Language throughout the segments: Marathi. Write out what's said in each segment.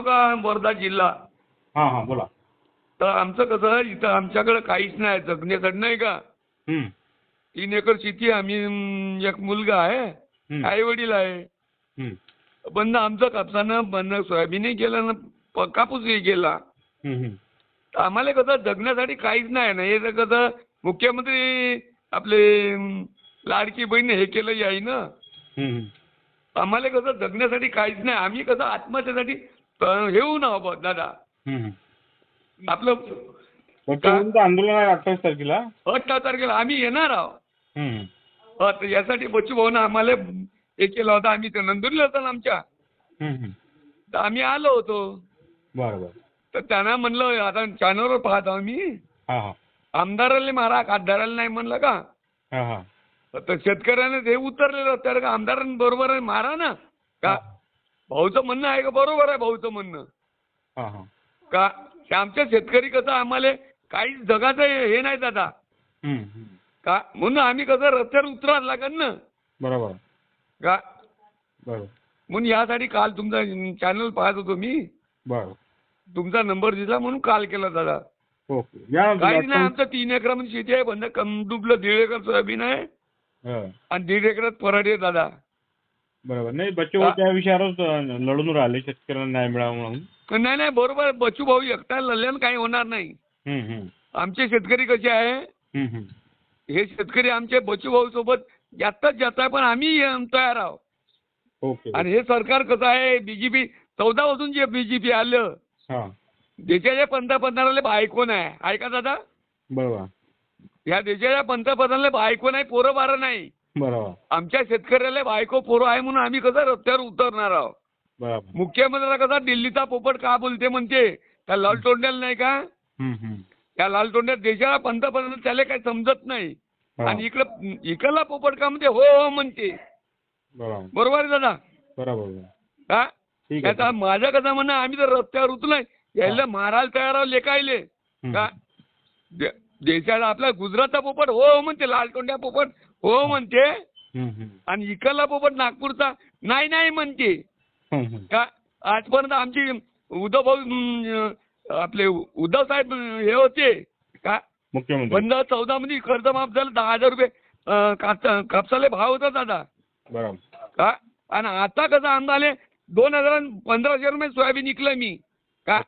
का वर्धा जिल्हा. हां हां बोला. तर आमचं कसं इथं आमच्याकडे काहीच नाही जगण्यासाठी नाही का? तीन एकर शेती आहे. आम्ही अं, एक मुलगा आहे आई वडील आहे. बंद आमचं कापसानं बंद सोयाबीनही केलं ना प- कापूसही केला. तर आम्हाला कसं जगण्यासाठी काहीच नाही ना. हे तर कसं मुख्यमंत्री आपले अं, लाडकी बहीण हे केलं आहे ना. आम्हाला कसं जगण्यासाठी काहीच नाही. आम्ही कसं आत्महत्येसाठी हे होऊ ना दादा. हं, हं. आपलं आंदोलन आहे अठ्ठावीस तारखेला. अठरा तारखेला आम्ही येणार आहोत. हं, हं. यासाठी बच्चू भाऊनं आम्हाला हे केलं होतं आम्ही ते नंदुरला होतं ना आमच्या. हं, हं. तर आम्ही आलो होतो. बरं बरं. तर त्यांना म्हणलं आता चॅनलवर पाहत आहो मी हां हां. आमदाराला मारा खासदाराला नाही म्हणलं का? हां हां. तर शेतकऱ्याने ते उतरलेलं तर बरोबर आहे मारा ना. का? भाऊचं म्हणणं आहे का? बरोबर आहे भाऊचं म्हणणं. हां हां. का ते आमच्या शेतकरी कसं आम्हाला काहीच जगाचं हे नाही दादा. का म्हणून आम्ही कसं रस्त्यावर उतरायला लागेल ना. बरोबर. का? बरोबर. म्हणून यासाठी काल तुमचा चॅनल पाहत होतो मी. तुमचा नंबर दिला म्हणून काल केला दादा. ओके. या ना काहीच नाही आमचं तीन एकरामध्ये शेती आहे बंद कम डुबलं दीड एकर सोयाबीन आहे. आणि दीड एकरात पराठी आहे दादा. बरोबर. नाही बच्चूभाऊ त्या विषयावरच लढून राहिले शेतकऱ्यांना न्याय मिळावा म्हणून. नाही नाही बरोबर. आहे. बच्चू भाऊ एकटा लढल्यानं काही होणार नाही. आमचे शेतकरी कसे आहे? हं, शेतकरी आमचे बच्चू भाऊ सोबत जास्तच जात आहे पण आम्ही तयार आहोत. ओके आणि हे सरकार कसं आहे बीजेपी चौदा वाजून जे बीजेपी आलं देशाच्या पंतप्रधानाला बायको नाही ऐका दादा. बरोबर. या देशाच्या पंतप्रधानाला बायको नाही पोरं बारं नाही. बरोबर. आमच्या शेतकऱ्याला बायको पोरं आहे म्हणून आम्ही कसं रस्त्यावर उतरणार आहोत? बरोबर. मुख्यमंत्र्याला कसा दिल्लीचा पोपट का बोलते म्हणते? त्या लाल तोंड्याला नाही का. त्या लाल तोंड्यात देशाला पंतप्रधान त्याला काही समजत नाही. हां. आणि इकडं इकडला पोपट का म्हणते? हो हो म्हणते. बरोबर. बरोबर आहे दादा? बरोबर बरोबर. हा? ठीक आहे आता माझं कसं म्हणणं आम्ही तर रस्त्यावर उतरलोय. यायला मारायला तयार आहोत लेखायले का? दे- देशाला आपला गुजरातचा पोपट हो हो म्हणते लाल तोंड्या पोपट. हो म्हणते. आणि इकडला पोपट नागपूरचा नाही नाही म्हणते. का आजपर्यंत आमची उद्धव भाऊ आपले उद्धव साहेब हे होते. का? बंद चौदा मध्ये कर्ज माफ झालं दहा हजार रुपये कापसाले भाव होता दादा. का? आणि आता कसं आमदाले दोन हजार पंधराशे रुपये सोयाबीन विकलं मी. का.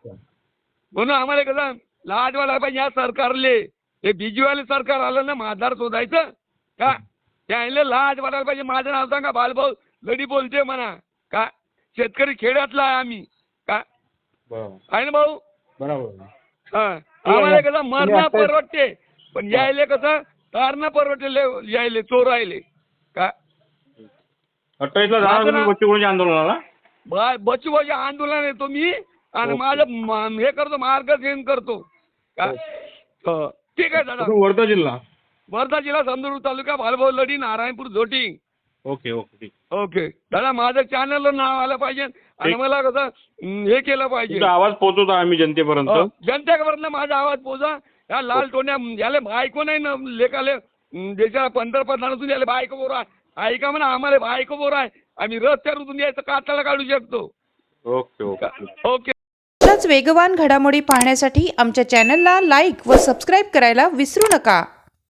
म्हणून आम्हाला कसं लाज वाटायला पाहिजे या सरकारले. हे बीजीवाले सरकार आलं ना माझार शोधायचं. का? त्याला लाज वाटायला पाहिजे. माझं नाव सांगा बालभाऊ. लढी बोलते म्हणा. का? शेतकरी खेड्यातला आहे आम्ही. का? आहे ना भाऊ? बरोबर. हा. आम्हाला कसं मरणं परवडते. पण यायले कसं? तारणं परवडते ले- यायले का? अठ्ठावीसला तुम्ही नाव- बच्चूभाऊच्या आंदोलनाला? बा- बच्चूभाऊचे आंदोलन येतो मी. आणि. माझं हे करतो मार्गदर्शन करतो. का? हो. ठीक आहे दादा. वर्धा जिल्हा? वर्धा जिल्हा संदूर तालुका भालभाऊ लढी नारायणपूर झोटी. ओके ओके ठीक. ओके. दादा माझं चॅनलला नाव आलं पाहिजे आणि. मला कसं हं, केलं पाहिजे. तुमचा आवाज पोहोचवतो आम्ही जनतेपर्यंत. जनतेपर्यंत माझा आवाज पोचा. या लाल टोन्या याले बायको नाही ना लेखाले देशा पंतप्रधानातून याले बायको बोर आहे. ऐका म्हणा आम्हाला बायको बोर आहे. आम्ही रस्त्यावर उतरून यायचं काटाला काढू शकतो. Okay okay okay. वेगवान घडामोडी पाहण्यासाठी आमच्या चॅनलला लाईक व सबस्क्राईब करायला विसरू नका.